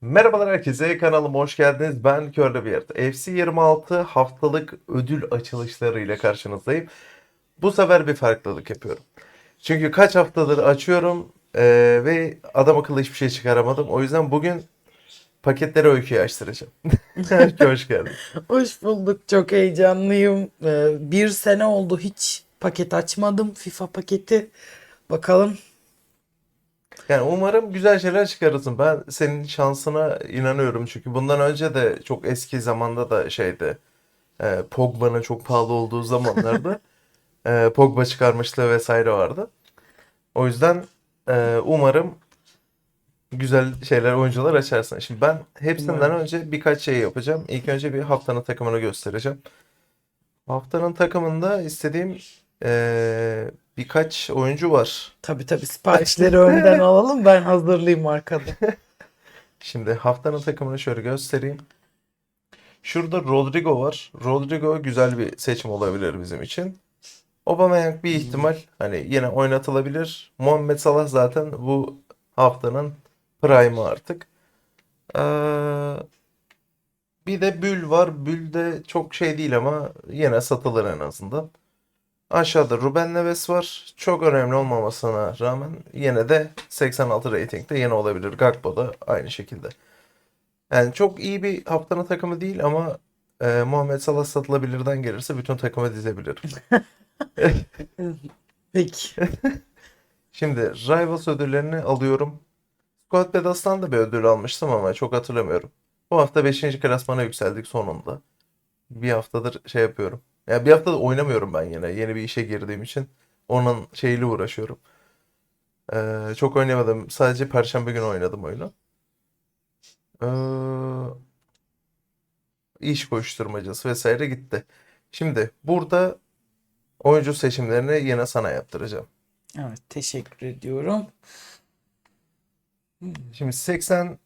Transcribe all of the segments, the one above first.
Merhabalar herkese, kanalıma hoş geldiniz. Ben Körle Yerde. FC 26 haftalık ödül açılışlarıyla karşınızdayım. Bu sefer bir farklılık yapıyorum. Çünkü kaç haftadır açıyorum eee, ve adam akıllı hiçbir şey çıkaramadım. O yüzden bugün paketleri öyküye açtıracağım. hoş geldin. Hoş bulduk. Çok heyecanlıyım. Ee, bir sene oldu hiç paket açmadım. FIFA paketi. Bakalım. Yani umarım güzel şeyler çıkarırsın. Ben senin şansına inanıyorum. Çünkü bundan önce de çok eski zamanda da şeydi. e, Pogba'nın çok pahalı olduğu zamanlarda e, Pogba çıkarmışlığı vesaire vardı. O yüzden e, umarım güzel şeyler, oyuncular açarsın. Şimdi ben hepsinden Umarım. önce birkaç şey yapacağım. İlk önce bir haftanın takımını göstereceğim. Haftanın takımında istediğim e, birkaç oyuncu var. Tabii tabii siparişleri önden alalım. Ben hazırlayayım arkada. Şimdi haftanın takımını şöyle göstereyim. Şurada Rodrigo var. Rodrigo güzel bir seçim olabilir bizim için. Aubameyang bir ihtimal hani yine oynatılabilir. Muhammed Salah zaten bu haftanın prime'ı artık. Ee, bir de Bül var. Bül de çok şey değil ama yine satılır en azından. Aşağıda Ruben Neves var. Çok önemli olmamasına rağmen yine de 86 ratingde yine olabilir. Gakpo da aynı şekilde. Yani çok iyi bir haftanın takımı değil ama e, Muhammed Salah satılabilirden gelirse bütün takımı dizebilirim. Peki. Şimdi Rivals ödüllerini alıyorum. Squad Pedas'tan da bir ödül almıştım ama çok hatırlamıyorum. Bu hafta 5. klasmana yükseldik sonunda. Bir haftadır şey yapıyorum. Ya bir haftadır oynamıyorum ben yine. Yeni bir işe girdiğim için onun şeyiyle uğraşıyorum. Ee, çok oynayamadım. Sadece Perşembe günü oynadım oyunu. Ee, iş koşturmacası vesaire gitti. Şimdi burada oyuncu seçimlerini yine sana yaptıracağım. Evet teşekkür ediyorum. Şimdi 80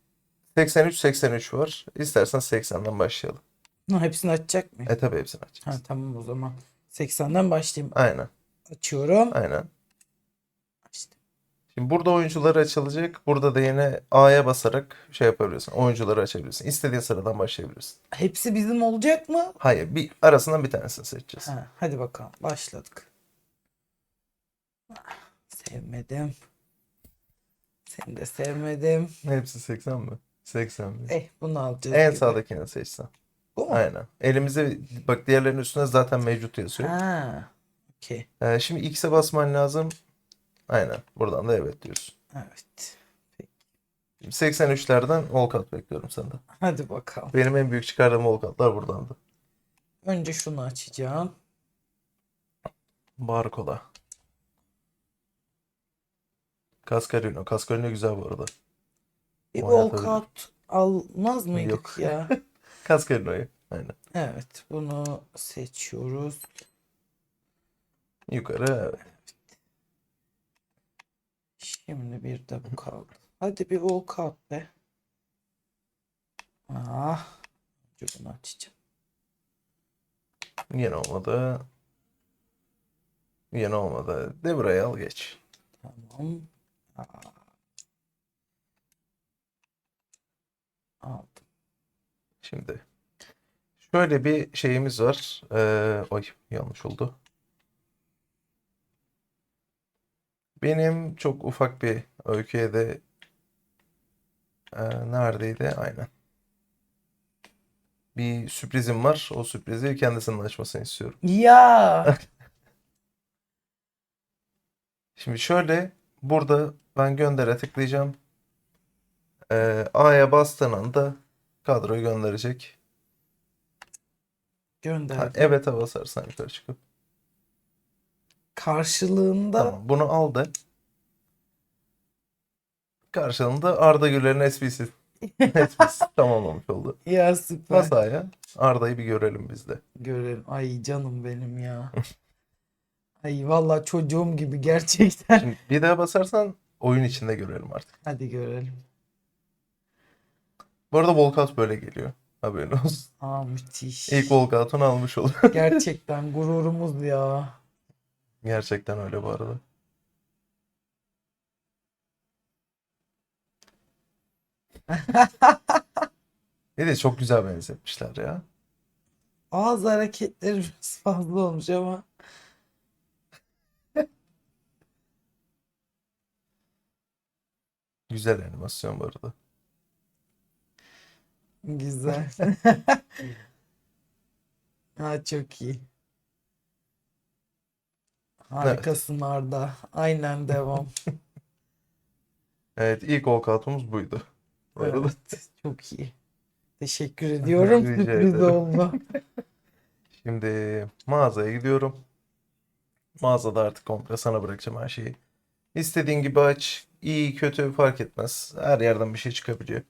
83 83 var. İstersen 80'den başlayalım. Ha, hepsini açacak mı? E tabii hepsini Ha, açacağız. tamam o zaman. 80'den başlayayım. Aynen. Açıyorum. Aynen. Açtım. Şimdi burada oyuncular açılacak. Burada da yine A'ya basarak şey yapabilirsin. Oyuncuları açabilirsin. İstediğin sıradan başlayabilirsin. Hepsi bizim olacak mı? Hayır, bir arasından bir tanesini seçeceğiz. Ha, hadi bakalım. Başladık. Sevmedim. Seni de sevmedim. Hepsi 80 mi? 80 mi? Eh bunu alacağız En gibi. sağdakini seçsen. Bu mu? Aynen. Elimizde bak diğerlerinin üstüne zaten mevcut yazıyor. Ha. Okey. Ee, şimdi X'e basman lazım. Aynen. Buradan da evet diyorsun. Evet. 83'lerden walkout bekliyorum senden. Hadi bakalım. Benim en büyük çıkardığım walkoutlar buradandı. Önce şunu açacağım. Barcola. Cascarino. Cascarino güzel bu arada. Bir Oynatabilirim. walkout almaz mıydık Yok. ya? Cascarino'yu. Aynen. Evet. Bunu seçiyoruz. Yukarı. evet. Şimdi bir de bu kaldı. Hadi bir walkout be. Ah. Önce bunu açacağım. Yine olmadı. Yine olmadı. De buraya al geç. Tamam. Aa. Aldım. Şimdi. Şöyle bir şeyimiz var. Ee, ay yanlış oldu. Benim çok ufak bir öyküye de ee, neredeydi? Aynen. Bir sürprizim var. O sürprizi kendisinin açmasını istiyorum. Ya. Şimdi şöyle burada ben göndere tıklayacağım. Ee, A'ya bastığın anda kadroyu gönderecek. Ha, Gönderdim. evet'e basarsan yukarı çıkıp. Karşılığında Tamam bunu aldı. Karşılığında Arda Güler'in SP'si. SP'si tamamlamış oldu. ya süper. Bas A'ya. Arda'yı bir görelim biz de. Görelim. Ay canım benim ya. Ay vallahi çocuğum gibi gerçekten. Şimdi bir daha basarsan oyun içinde görelim artık. Hadi görelim. Bu arada walkout böyle geliyor. Haberin olsun. Aa müthiş. İlk walkout'unu almış oldu. Gerçekten gururumuz ya. Gerçekten öyle bu arada. Bir de çok güzel benzetmişler ya. Ağız hareketleri biraz fazla olmuş ama. Güzel animasyon bu arada. Güzel. Ha çok iyi. Harikasın Arda. Aynen devam. Evet ilk walkout'umuz buydu. Bu arada. Evet, çok iyi. Teşekkür ediyorum. Rica Sürpriz ederim. oldu. Şimdi mağazaya gidiyorum. Mağazada artık komple sana bırakacağım her şeyi. İstediğin gibi aç. iyi kötü fark etmez. Her yerden bir şey çıkabiliyor.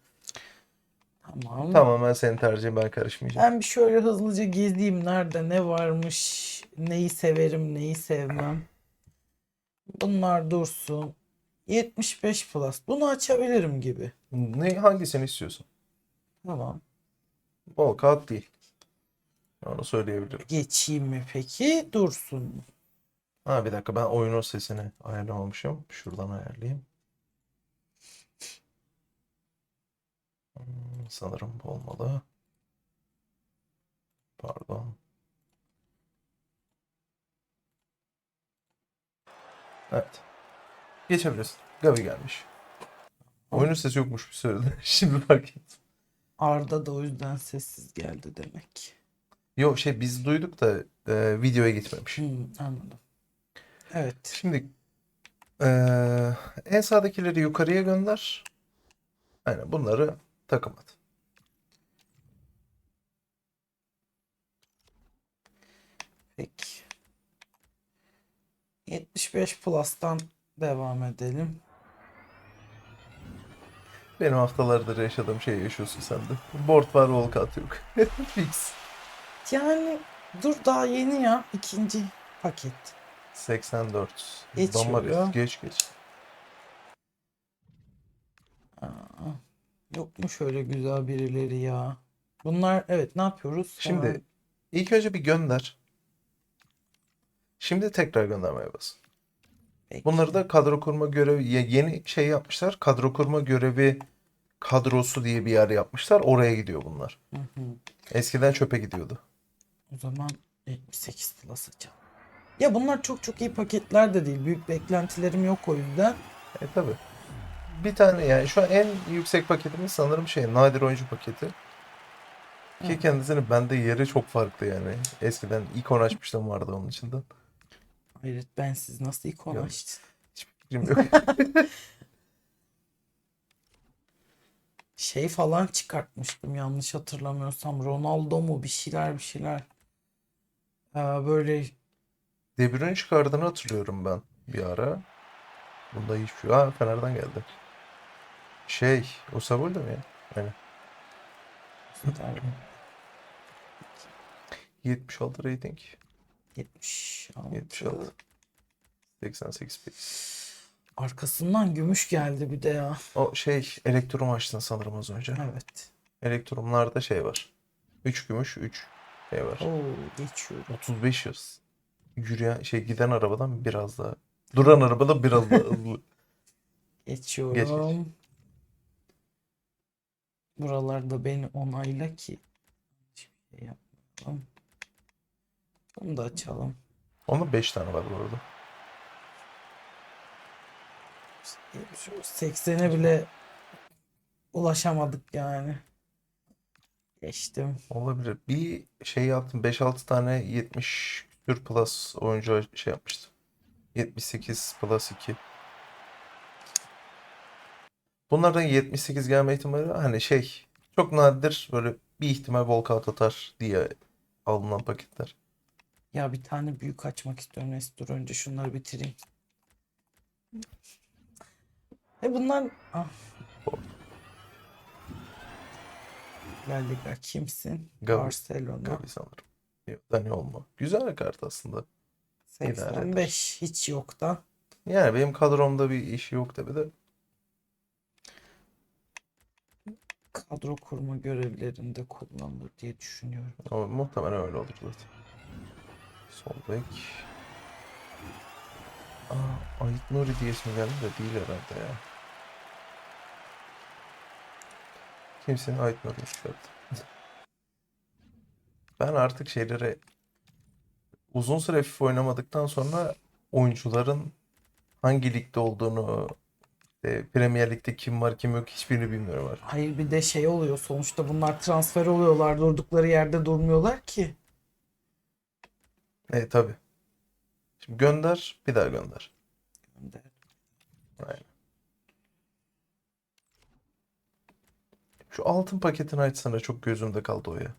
Tamam. Tamamen senin tercihin ben karışmayacağım. Ben bir şöyle hızlıca gezeyim. Nerede ne varmış? Neyi severim, neyi sevmem. Bunlar dursun. 75 plus. Bunu açabilirim gibi. Ne, hangisini istiyorsun? Tamam. Walkout değil. Onu söyleyebilirim. Geçeyim mi peki? Dursun. Ha bir dakika ben oyunun sesini ayarlamamışım. Şuradan ayarlayayım. Hmm, sanırım bu olmalı. Pardon. Evet. Geçebilirsin. Gavi gelmiş. Oyunun sesi yokmuş bir sürede. Şimdi fark ettim. Arda da o yüzden sessiz geldi demek. Yok şey biz duyduk da e, videoya gitmemiş. Hmm, anladım. Evet. Şimdi eee, en sağdakileri yukarıya gönder. Aynen bunları takım at. Peki. 75 plus'tan devam edelim. Benim haftalardır yaşadığım şeyi yaşıyorsun sen de. Board var, walkout yok. Fix. Yani dur daha yeni ya. ikinci paket. 84. Geçiyor. Geç geç. Yok mu şöyle güzel birileri ya? Bunlar evet ne yapıyoruz? Şimdi Hemen- ilk önce bir gönder. Şimdi tekrar göndermeye bas. Peki. Bunları da kadro kurma görevi ye- yeni şey yapmışlar. Kadro kurma görevi kadrosu diye bir yer yapmışlar. Oraya gidiyor bunlar. Hı hı. Eskiden çöpe gidiyordu. O zaman 78 plus açalım. Ya bunlar çok çok iyi paketler de değil. Büyük beklentilerim yok o yüzden. E tabi. Bir tane yani şu an en yüksek paketimiz sanırım şey nadir oyuncu paketi. Ki Hı. kendisinin bende yeri çok farklı yani. Eskiden ikon açmıştım vardı onun içinde. Hayret ben siz nasıl ikon Yok. açtın? Fikrim yok. Şey falan çıkartmıştım yanlış hatırlamıyorsam. Ronaldo mu bir şeyler bir şeyler. Ee, böyle De Bruyne çıkardığını hatırlıyorum ben bir ara. Bunda hiçbir şey. Ha Fener'den geldi. Şey, o Sabol'da mı ya? Aynen. 76 rating. 76. 76. 88 pace. Arkasından gümüş geldi bir de ya. O şey elektrum açtın sanırım az önce. Evet. Elektrumlarda şey var. 3 gümüş 3 şey var. Oo geçiyorum. 35 yaz. Yürüyen şey giden arabadan biraz daha. Duran arabada biraz daha hızlı. Geçiyorum. Geç, geç. Buralarda beni onayla ki hiçbir şey yapmayalım. Bunu da açalım. Onda 5 tane var bu arada. Şu 80'e bile ulaşamadık yani. Geçtim. Olabilir. Bir şey yaptım. 5-6 tane 70 küsür plus oyuncu şey yapmıştım. 78 plus 2. Bunlardan 78 gelme ihtimali hani şey çok nadir böyle bir ihtimal walkout atar diye alınan paketler. Ya bir tane büyük açmak istiyorum. Neyse dur önce şunları bitireyim. E bunlar... Ah. La Liga kimsin? Gavi. Barcelona. Gavi sanırım. Yok, Dani olma. Güzel kart aslında. idare eder. 85 hiç yoktan. Yani benim kadromda bir işi yok tabii de. Kadro kurma görevlerinde kullanılır diye düşünüyorum. Ama muhtemelen öyle olur zaten. Sol bek. Aa, Ait Nuri diye isim geldi de değil herhalde ya. Kimsenin aydınlatmış kartı. Ben artık şeylere uzun süre FIFA oynamadıktan sonra oyuncuların hangi ligde olduğunu, e, Premier Lig'de kim var kim yok hiçbirini bilmiyorum artık. Hayır bir de şey oluyor sonuçta bunlar transfer oluyorlar durdukları yerde durmuyorlar ki. E tabii. Şimdi gönder, bir daha gönder. Aynen. Şu altın paketini açsana çok gözümde kaldı o ya.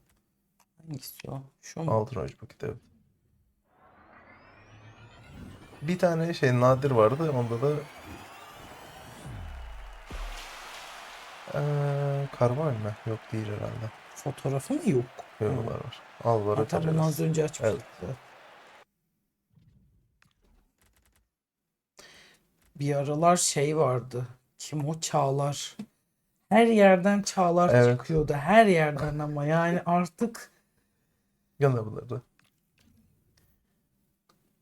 Hangisi o? Şu mu? Altın oyuncu paketi evet. Bir tane şey nadir vardı onda da eee Karval mı? Yok değil herhalde. Fotoğrafı mı yok? Yok Hı. var var. Alvaro Ha, tamam Tereras. az önce açmıştık. Evet. Bir aralar şey vardı. Kim o Çağlar? Her yerden Çağlar Evet. çıkıyordu. Her yerden ama yani artık Gönder bunları.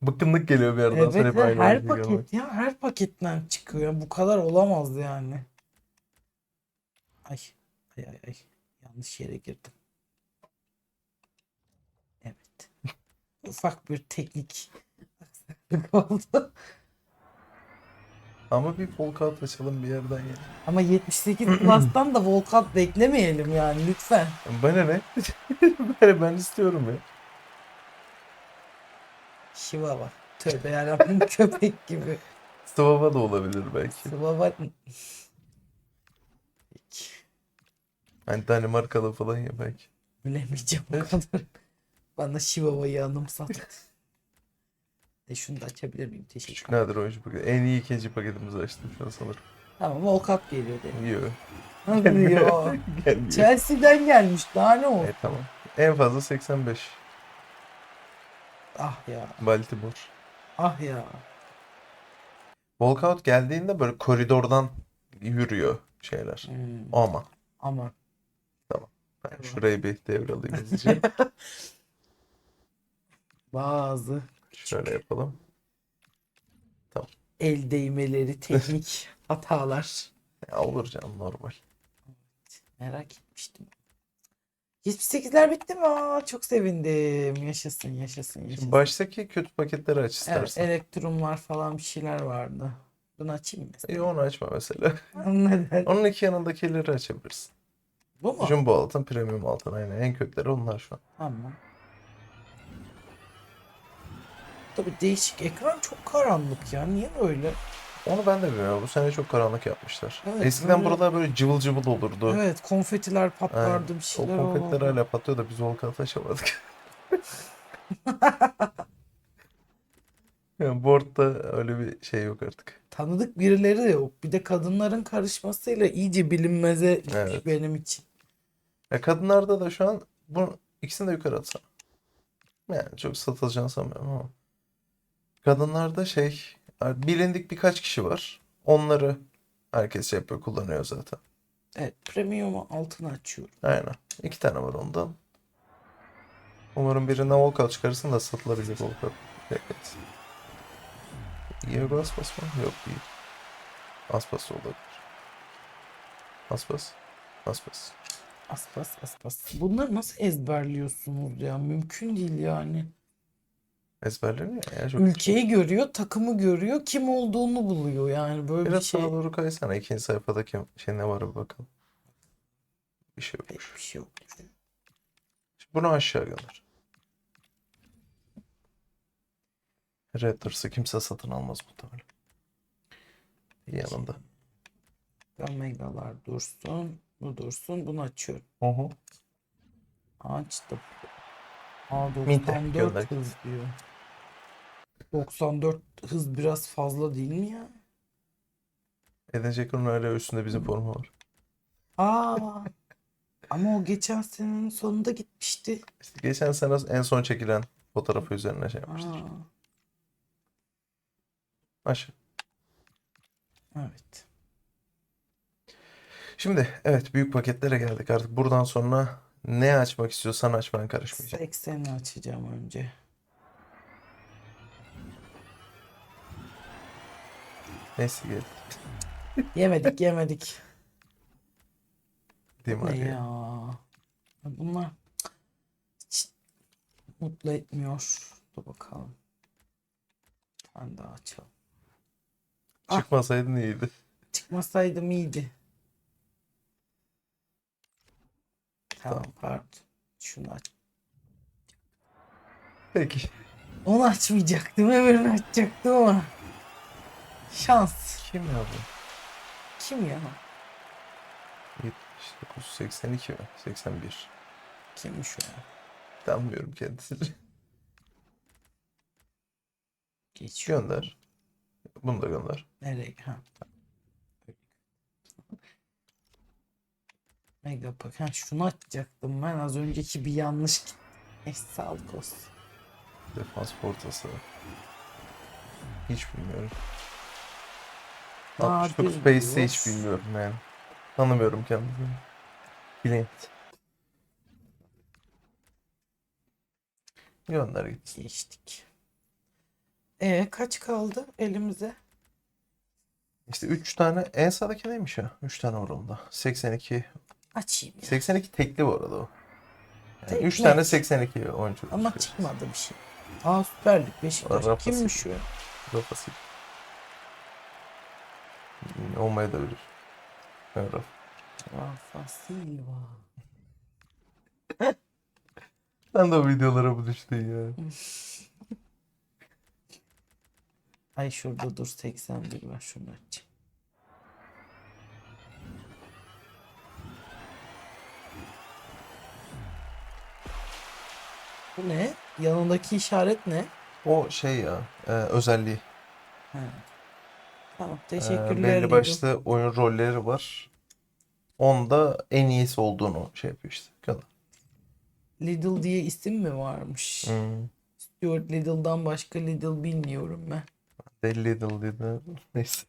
Bıkkınlık geliyor bir yerden sonra evet hep aynı her paket ya her paketten çıkıyor. Bu kadar olamaz yani. Ay ay ay ay. Yanlış yere girdim. Evet. Ufak bir teknik aksaklık oldu. Ama bir walkout açalım bir yerden ya. Ama 78 Plus'tan da Volkat beklemeyelim yani lütfen. Bana ne? ben, ben istiyorum ya. Şiva var. Tövbe yarabbim köpek gibi. Sıvava da olabilir belki. Sıva var. Peki. Hani Danimarkalı falan ya belki. Bilemeyeceğim o kadar. Bana Şiva'yı anımsat. E şunu da açabilir miyim? Teşekkür ederim. nadir oyuncu paketi. En iyi ikinci paketimizi açtım şu an sanırım. Tamam Volkat geliyor dedim. Yiyor. Nasıl ya? Gelmiyor. Chelsea'den gelmiş daha ne oldu? Evet tamam. En fazla 85. Ah ya. Baltimore. Ah ya. Walkout geldiğinde böyle koridordan yürüyor şeyler. Hmm, Ama Ama ben şurayı bir devralayım hızlıca. bazı Şöyle yapalım. el değmeleri, teknik hatalar. Ya olur canım normal. Merak etmiştim. 78'ler bitti mi? Aa, çok sevindim. Yaşasın, yaşasın, yaşasın. Şimdi baştaki kötü paketleri aç Evet, istersen. Elektrumlar falan bir şeyler vardı. Bunu açayım mı İyi onu açma mesela. Neden? Onun iki yanındakileri açabilirsin. Bu mu? Jumbo altın, premium altın aynen. En kötüleri onlar şu an. Tamam. Tabii değişik. Ekran çok karanlık ya. Niye böyle? Onu ben de bilmiyorum. Bu sene çok karanlık yapmışlar. Evet, Eskiden böyle- buralar böyle cıvıl cıvıl olurdu. Evet, konfetiler patlardı, bir O şeyler konfetler olurdu. hala patlıyor da biz Volkan'ı açamadık. Yani board'da öyle bir şey yok artık. Tanıdık birileri de yok. Bir de kadınların karışmasıyla iyice bilinmeze gitmiş Evet. benim için. Ya kadınlarda da şu an bu ikisini de yukarı atsana. Yani çok satılacağını sanmıyorum ama. Kadınlarda şey bilindik birkaç kişi var. Onları herkes şey yapıyor, kullanıyor zaten. Evet, premium altını açıyorum. Aynen. İki tane var ondan. Umarım birine Volkan çıkarırsın da satılabilir Volkan. Evet. Diego Aspas mı? Yok değil. Aspas olabilir. Aspas. Aspas. Aspas aspas. Bunları nasıl ezberliyorsunuz ya? Mümkün değil yani. Ezberleniyor ya. Çok Ülkeyi görüyor, takımı görüyor, kim olduğunu buluyor yani böyle bir Biraz şey. sağa doğru kaysana. İkinci sayfadaki şey ne var bir bakalım. Bir şey Pek yokmuş. bir şey yok. Bunu aşağı gönder. Raptors'ı kimse satın almaz muhtemelen. Yanında. Omegalar dursun. Bu dursun. Bunu açıyorum. Hı hı. Açtım. Aa Minte, 94 gönder. hız diyor. 94 hız biraz fazla değil mi ya? Eden Jekyll'ın öyle üstünde bizim formu var. Aa. Ama o geçen senenin sonunda gitmişti. İşte geçen sene en son çekilen fotoğrafı üzerine şey. Aa, Aşağı. evet. Şimdi evet büyük paketlere geldik. Artık buradan sonra ne açmak istiyorsan aç ben karışmayacağım. 80'i açacağım önce. Neyse gel. Yemedik yemedik. Ciddiyim Ne abi. ya? Bunlar hiç mutlu etmiyor. Dur bakalım. Bir tane daha açalım. Ah. Çıkmasaydın iyiydi. Çıkmasaydım iyiydi. Tamam pardon. Şunu aç. Peki. Onu açmayacaktım. Öbürünü açacaktım ama. Şans. Kim ya bu? Kim ya? 79, 82 mi? 81. Kimmiş o ya? Tanımıyorum kendisini. Geçiyor. Gönder. Bunu da gönder. Nereye? Ha. Mega Pack. Ha, şunu açacaktım ben. Az önceki bir yanlış. Neyse sağlık olsun. Defans portası. Hiç bilmiyorum. Nadir 69 Space'i hiç bilmiyorum yani. Tanımıyorum kendimi. Bilin. Gönder gitsin. Geçtik. E kaç kaldı elimize? İşte 3 tane en sağdaki neymiş ya? 3 tane var onda. 82. Açayım ya. 82 tekli bu arada o. Yani Tekli. 3 tane 82 oyuncu. Ama çıkmadı bir şey. Aa Süper Lig Beşiktaş. Rafa Kimmiş o? Rafası. Olmaya da bilir. Evet, Rafa. Rafa Silva. Sen de o videolara bu düştün ya. Ay şurada dur 81 var şunu açayım. Bu ne? Yanındaki işaret ne? O şey ya, e, özelliği. Ha. Tamam E, teşekkürler. belli Lidl. başlı oyun rolleri var. Onda en iyisi olduğunu şey yapıyor işte. Gönder. Lidl diye isim mi varmış? Hmm. Stuart Little'dan başka Lidl bilmiyorum ben. Deli Lidl dedi. Neyse.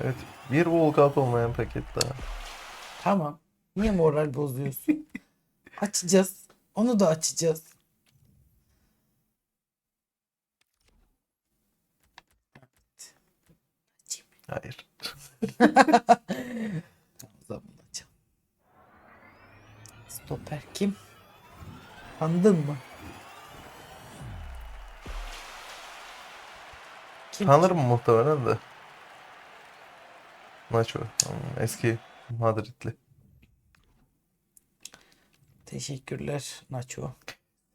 Evet. Bir walkout olmayan paket daha. Tamam. Niye moral bozuyorsun? açacağız. Onu da açacağız. Hayır. Zaman. Stoper kim? Tanıdın mı? Kim? Tanırım muhtemelen de. Nacho. Hmm, Eski Madridli. Teşekkürler Nacho.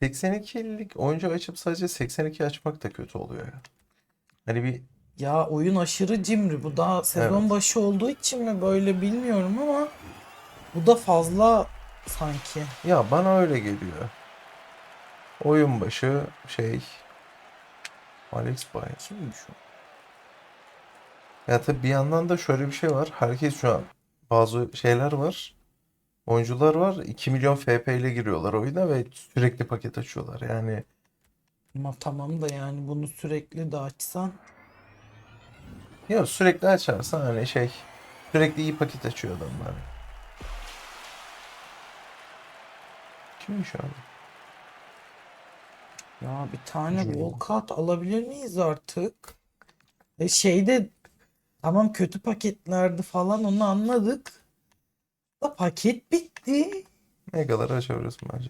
82'lik oyuncu açıp sadece 82 açmak da kötü oluyor ya. Hani bir Ya oyun aşırı cimri. Bu daha sezon Evet. başı olduğu için mi böyle bilmiyorum ama bu da fazla sanki. ya bana öyle geliyor. Oyun başı şey Alex Bay. Kimmiş o? Ya tabii bir yandan da şöyle bir şey var. Herkes şu an bazı şeyler var. Oyuncular var. 2 milyon FP ile giriyorlar oyuna ve sürekli paket açıyorlar. Yani Ama tamam da yani bunu sürekli de açsan ya sürekli açarsan hani şey sürekli iyi paket açıyor adamlar. Kimmiş abi? Ya bir tane walkout alabilir miyiz artık? E şeyde tamam kötü paketlerdi falan onu anladık. Da paket bitti. Megaları açabiliyorsun bence.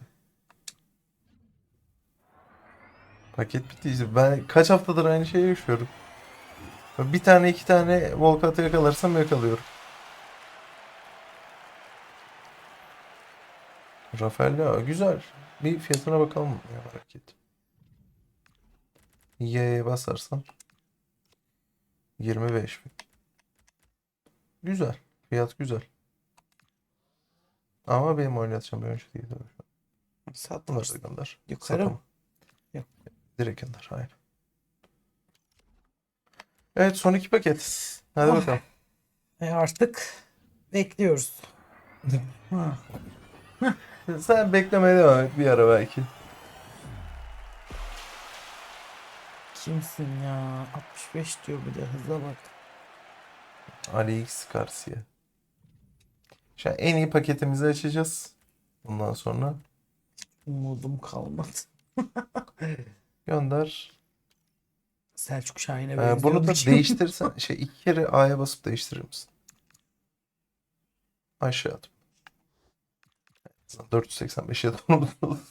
Paket bittiyse ben kaç haftadır aynı şeyi yaşıyorum. Bir tane iki tane Volkat'ı yakalarsam yakalıyorum. Rafael ya güzel. Bir fiyatına bakalım ya ettim. Y'ye basarsan 25 bin. Güzel. Fiyat güzel. Ama benim oynatacağım bir oyuncu değil tabii. Da gönder. Yukarı Satamam. mı? Yok. Direkt gönder. Hayır. Evet son iki paket. Hadi Ah. bakalım. E artık bekliyoruz. Sen beklemeye devam et bir ara belki. Kimsin ya? 65 diyor bir de hıza bak. Ali X Garcia. Şu an en iyi paketimizi açacağız. Bundan sonra Umudum kalmadı. gönder. Selçuk Şahin'e Ee, bunu da değiştirsen şey iki kere A'ya basıp değiştirir misin? Aşağı at. 485 ya da onu bulalım.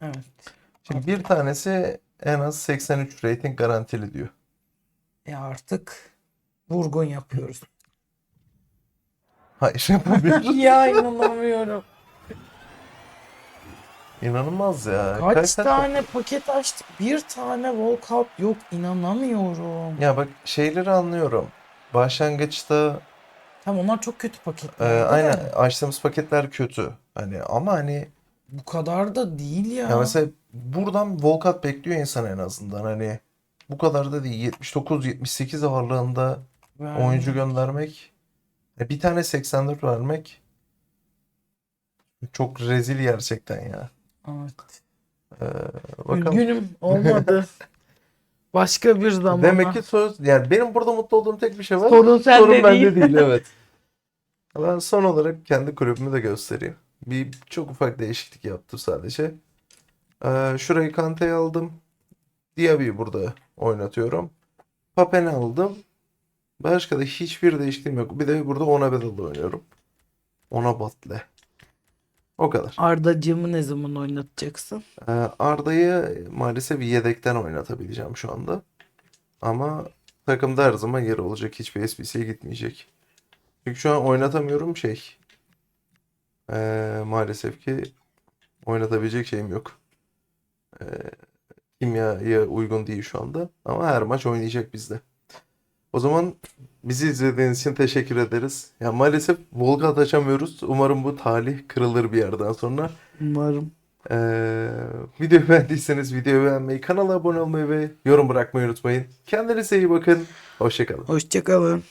Evet. Şimdi bir tanesi en az 83 rating garantili diyor. E artık vurgun yapıyoruz. Hayır bir. ya inanamıyorum. İnanılmaz ya. Kaç tane- tane paket açtık? Bir tane walkout yok. inanamıyorum. Ya bak şeyleri anlıyorum. Başlangıçta Tamam onlar çok kötü paketler. aynen açtığımız paketler kötü. Hani ama hani Bu kadar da değil ya. ya mesela buradan Volkat bekliyor insan en azından. Hani bu kadar da değil. 79-78 ağırlığında Verdim. oyuncu göndermek e, bir tane 84 vermek çok rezil gerçekten ya. Evet. Ee, bakalım. Üzgünüm olmadı. Başka bir zamana. Demek ki söz yani benim burada mutlu olduğum tek bir şey var. Sorun sende Sorun bende değil. değil evet. Ben son olarak kendi kulübümü de göstereyim. Bir çok ufak değişiklik yaptım sadece. Ee, şurayı Kante'ye aldım. Diaby'i burada oynatıyorum. Papen'i aldım. Başka da hiçbir değişikliğim yok. Bir de burada Onabet'le oynuyorum. Onabat'le. O kadar. Ardacığımı ne zaman oynatacaksın? Ee, Arda'yı maalesef yedekten oynatabileceğim şu anda. Ama takımda her zaman yeri olacak. Hiçbir SBC'ye gitmeyecek. Çünkü şu an oynatamıyorum şey. Ee, maalesef ki oynatabilecek şeyim yok. Ee, kimyaya uygun değil şu anda. Ama her maç oynayacak bizde. O zaman bizi izlediğiniz için teşekkür ederiz. Ya maalesef Volgat açamıyoruz. Umarım bu talih kırılır bir yerden sonra. Umarım. Ee, videoyu beğendiyseniz videoyu beğenmeyi, kanala abone olmayı ve yorum bırakmayı unutmayın. Kendinize iyi bakın. Hoşçakalın. Hoşçakalın.